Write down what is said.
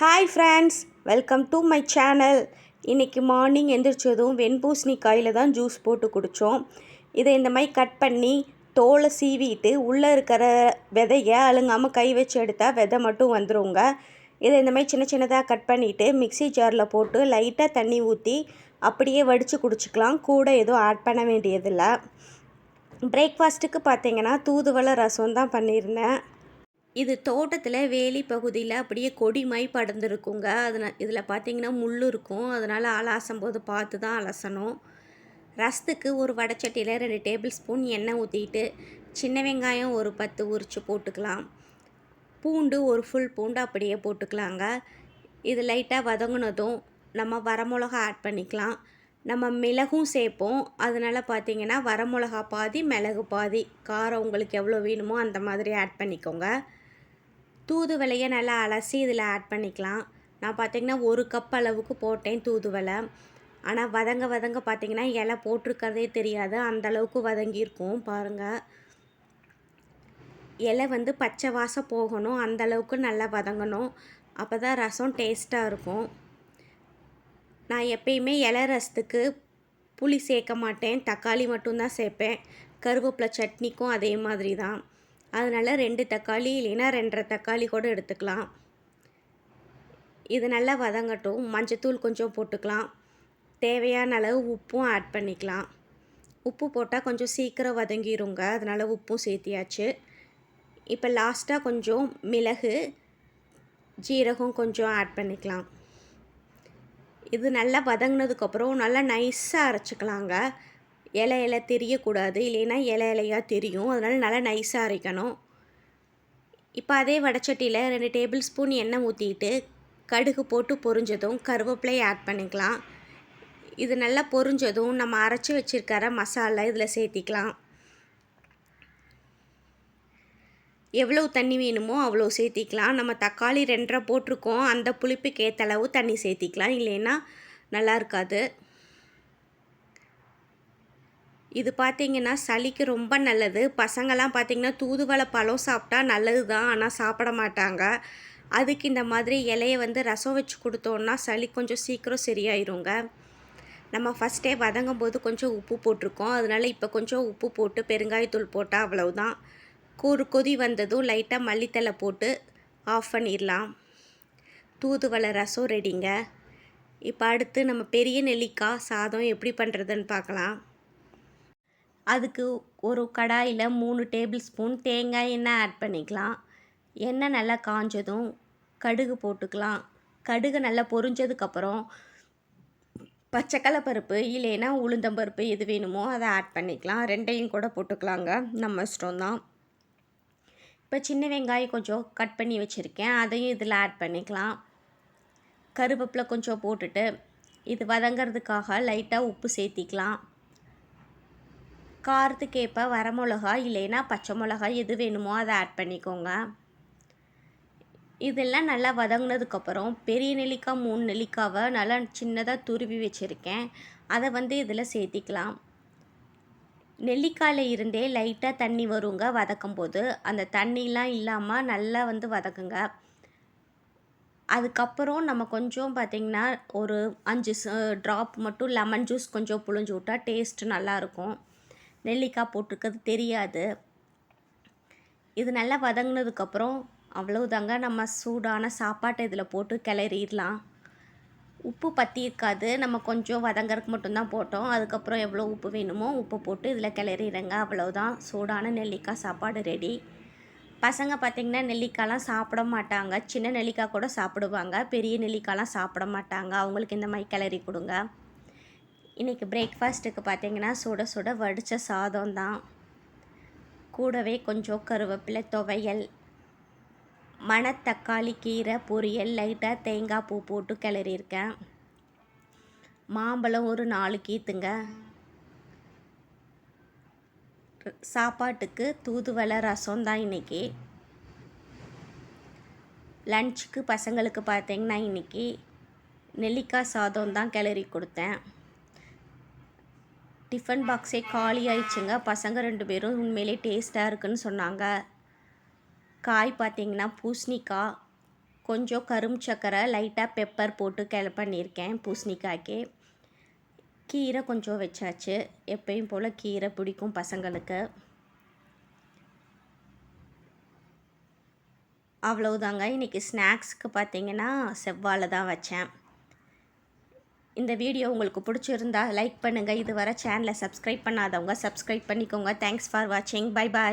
Hi friends welcome to my channel இன்றைக்கி morning எந்திரிச்சதும் வெண்பூசணிக்காயில் தான் ஜூஸ் போட்டு குடித்தோம் இதை இந்த மாதிரி கட் பண்ணி தோலை சீவிட்டு உள்ளே இருக்கிற விதையை அழுங்காமல் கை வச்சு எடுத்தால் விதை மட்டும் வந்துருங்க. இதை இந்த மாதிரி சின்ன சின்னதாக கட் பண்ணிவிட்டு மிக்ஸி ஜாரில் போட்டு லைட்டாக தண்ணி ஊற்றி அப்படியே வடித்து குடிச்சிக்கலாம். கூட எதுவும் ஆட் பண்ண வேண்டியதில்லை. பிரேக்ஃபாஸ்ட்டுக்கு பார்த்தீங்கன்னா தூதுவளை ரசம் தான் பண்ணியிருந்தேன். இது தோட்டத்தில் வேலி பகுதியில் அப்படியே கொடி மை படர்ந்துருக்குங்க. அதில் இதில் பார்த்தீங்கன்னா முள் இருக்கும். அதனால் அலாசும் போது பார்த்து தான் அலசணும். ரசத்துக்கு ஒரு வடைச்சட்டியில் ரெண்டு டேபிள் ஸ்பூன் எண்ணெய் ஊற்றிட்டு சின்ன வெங்காயம் ஒரு பத்து உரித்து போட்டுக்கலாம். பூண்டு ஒரு ஃபுல் பூண்டு அப்படியே போட்டுக்கலாங்க. இது லைட்டாக வதங்கினதும் நம்ம வரமிளகா ஆட் பண்ணிக்கலாம். நம்ம மிளகும் சேர்ப்போம். அதனால் பார்த்தீங்கன்னா வரமிளகா பாதி மிளகு பாதி. காரம் உங்களுக்கு எவ்வளோ வேணுமோ அந்த மாதிரி ஆட் பண்ணிக்கோங்க. தூதுவலையை நல்லா அலசி இதில் ஆட் பண்ணிக்கலாம். நான் பார்த்திங்கன்னா ஒரு கப் அளவுக்கு போட்டேன் தூதுவலை ஆனால் வதங்க வதங்க பார்த்திங்கன்னா இலை போட்டிருக்கிறதே தெரியாது. அந்தளவுக்கு வதங்கியிருக்கும் பாருங்கள் இலை வந்து பச்சை வாசம் போகணும். அந்தளவுக்கு நல்லா வதங்கணும். அப்போ தான் ரசம் டேஸ்ட்டாக இருக்கும். நான் எப்பயுமே இலை ரசத்துக்கு புளி சேர்க்க மாட்டேன். தக்காளி மட்டும்தான் சேர்ப்பேன். கருவேப்பிலை சட்னிக்கும் அதே மாதிரி தான் அதனால் ரெண்டு தக்காளி இல்லைன்னா ரெண்டரை தக்காளி கூட எடுத்துக்கலாம். இது நல்லா வதங்கட்டும். மஞ்சத்தூள் கொஞ்சம் போட்டுக்கலாம். தேவையான அளவு உப்பும் ஆட் பண்ணிக்கலாம். உப்பு போட்டால் கொஞ்சம் சீக்கிரம் வதங்கிருங்க. அதனால் உப்பும் சேர்த்தியாச்சு. இப்போ லாஸ்ட்டாக கொஞ்சம் மிளகு ஜீரகம் கொஞ்சம் ஆட் பண்ணிக்கலாம். இது நல்லா வதங்கினதுக்கப்புறம் நல்லா நைஸாக அரைச்சிக்கலாங்க. இலை இலை தெரியக்கூடாது. இல்லைன்னா இலை இலையாக தெரியும். அதனால் நல்லா நைஸாக அரைக்கணும். இப்போ அதே வடச்சட்டியில் ரெண்டு டேபிள் ஸ்பூன் எண்ணெய் ஊற்றிட்டு கடுகு போட்டு பொரிஞ்சதும் கருவேப்பிலை ஆட் பண்ணிக்கலாம். இது நல்லா பொரிஞ்சதும் நம்ம அரைச்சி வச்சுருக்கிற மசாலா இதில் சேர்த்திக்கலாம். எவ்வளோ தண்ணி வேணுமோ அவ்வளோ சேர்த்திக்கலாம். நம்ம தக்காளி ரெண்டரை போட்டிருக்கோம். அந்த புளிப்புக்கு ஏற்ற அளவு தண்ணி சேர்த்திக்கலாம். இல்லைன்னா நல்லா இருக்காது. இது பார்த்திங்கன்னா சளிக்கு ரொம்ப நல்லது. பசங்கள்லாம் பார்த்திங்கன்னா தூதுவளை பழம் சாப்பிட்டா நல்லது தான் ஆனால் சாப்பிட மாட்டாங்க. அதுக்கு இந்த மாதிரி இலையை வந்து ரசம் வச்சு கொடுத்தோன்னா சளி கொஞ்சம் சீக்கிரம் சரியாயிருங்க. நம்ம ஃபஸ்ட்டே வதங்கும் போது கொஞ்சம் உப்பு போட்டிருக்கோம். அதனால் இப்போ கொஞ்சம் உப்பு போட்டு பெருங்காயத்தூள் போட்டால் அவ்வளவுதான். கூறு கொதி வந்ததும் லைட்டாக மல்லித்தலை போட்டு ஆஃப் பண்ணிடலாம் தூதுவளை ரசம் ரெடிங்க இப்போ அடுத்து நம்ம பெரிய நெல்லிக்காய் சாதம் எப்படி பண்ணுறதுன்னு பார்க்கலாம் அதுக்கு ஒரு கடாயில் மூணு டேபிள் ஸ்பூன் தேங்காய் எண்ணெய் ஆட் பண்ணிக்கலாம். எண்ணெய் நல்லா காஞ்சதும் கடுகு போட்டுக்கலாம். கடுகு நல்லா பொரிஞ்சதுக்கப்புறம் பச்சைக்கலை பருப்பு இல்லைன்னா உளுந்தம்பருப்பு எது வேணுமோ அதை ஆட் பண்ணிக்கலாம். ரெண்டையும் கூட போட்டுக்கலாங்க. நம்ம இஷ்டம் தான் இப்போ சின்ன வெங்காயம் கொஞ்சம் கட் பண்ணி வச்சுருக்கேன். அதையும் இதில் ஆட் பண்ணிக்கலாம். கருவேப்பிலை கொஞ்சம் போட்டுட்டு இது வதங்கிறதுக்காக லைட்டாக உப்பு சேர்த்திக்கலாம். காரத்துக்கேற்ப வரமிளகா இல்லைன்னா பச்சை மிளகா எது வேணுமோ அதை ஆட் பண்ணிக்கோங்க. இதெல்லாம் நல்லா வதங்கினதுக்கப்புறம் பெரிய நெல்லிக்காய் மூணு நெல்லிக்காவை நல்லா சின்னதாக துருவி வச்சுருக்கேன். அதை வந்து இதில் சேர்த்திக்கலாம். நெல்லிக்காயில் இருந்தே லைட்டாக தண்ணி வருங்க வதக்கும் போது அந்த தண்ணிலாம் இல்லாமல் நல்லா வந்து வதக்குங்க. அதுக்கப்புறம் நம்ம கொஞ்சம் பார்த்திங்கன்னா ஒரு அஞ்சு ட்ராப் மட்டும் லெமன் ஜூஸ் கொஞ்சம் புழிஞ்சு விட்டா டேஸ்ட் நல்லாயிருக்கும் நெல்லிக்காய் போட்டிருக்கிறது தெரியாது. இது நல்லா வதங்கினதுக்கப்புறம் அவ்வளவுதாங்க. நம்ம சூடான சாப்பாட்டை இதில் போட்டு கிளறிடலாம். உப்பு பற்றி இருக்காது. நம்ம கொஞ்சம் வதங்கறதுக்கு மட்டும்தான் போட்டோம். அதுக்கப்புறம் எவ்வளோ உப்பு வேணுமோ உப்பு போட்டு இதில் கிளறிடுங்க அவ்வளோதான் சூடான நெல்லிக்காய் சாப்பாடு ரெடி பசங்க பார்த்திங்கன்னா நெல்லிக்காய்லாம் சாப்பிட மாட்டாங்க. சின்ன நெல்லிக்காய் கூட சாப்பிடுவாங்க. பெரிய நெல்லிக்காய்லாம் சாப்பிட மாட்டாங்க. அவங்களுக்கு இந்த மாதிரி கிளறி கொடுங்க. இன்றைக்கி பிரேக்ஃபாஸ்ட்டுக்கு பார்த்திங்கன்னா சுட சுட வடித்த சாதம் தான் கூடவே கொஞ்சம் கருவேப்பிலை துவையல் மணத்தக்காளி கீரை பொரியல் லைட்டாக தேங்காய் பூ போட்டு கிளறியிருக்கேன். மாம்பழம் ஒரு நாலு கீத்துங்க. சாப்பாட்டுக்கு தூதுவளை ரசம் தான் இன்றைக்கி லஞ்சுக்கு பசங்களுக்கு பார்த்தீங்கன்னா இன்றைக்கி நெல்லிக்காய் சாதம் தான் கிளறி கொடுத்தேன். டிஃபன் பாக்ஸே காலி ஆயிடுச்சுங்க. பசங்க ரெண்டு பேரும் உண்மையிலே டேஸ்ட்டாக இருக்குன்னு சொன்னாங்க. காய் பார்த்திங்கன்னா பூசணிக்காய் கொஞ்சம் கரும் சக்கரை லைட்டாக பெப்பர் போட்டு கிள பண்ணியிருக்கேன் பூசணிக்காய்க்கு. கீரை கொஞ்சம் வச்சாச்சு. எப்பயும் போல் கீரை பிடிக்கும் பசங்களுக்கு. அவ்வளவுதாங்க. இன்றைக்கி ஸ்நாக்ஸ்க்கு பார்த்தீங்கன்னா செவ்வாழை தான் வச்சேன். இந்த வீடியோ உங்களுக்கு பிடிச்சிருந்தா லைக் பண்ணுங்கள் இதுவரை சேனலை சப்ஸ்கிரைப் பண்ணாதவங்க சப்ஸ்கிரைப் பண்ணிக்கோங்க. தேங்க்ஸ் ஃபார் வாட்சிங் பை பாய்